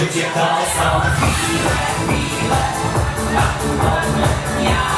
Życie to są chwile, chwile Naturalne, jak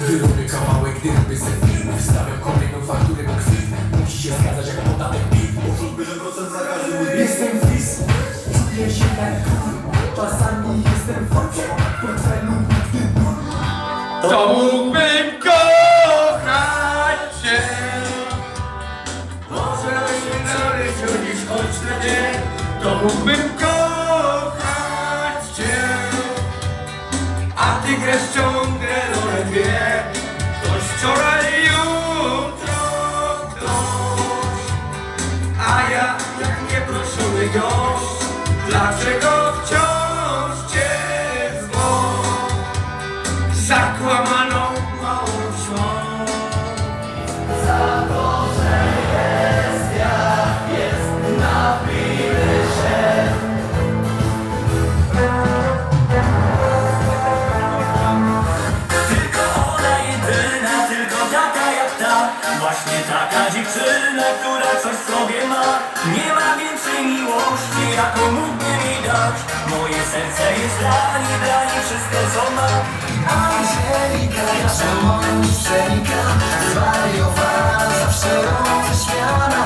Wyrobię kawałek, się podatek Jestem czuję się Czasami jestem To to mógłbym kochać Cię. A Ty grasz ciągle rolę dwie. Ktoś wczoraj, jutro ktoś A ja jak nieproszony gość Dlaczego zdani, brani wszystko co ma Angelika, nasza mąż przenika Zwariowana, zawsze roześmiana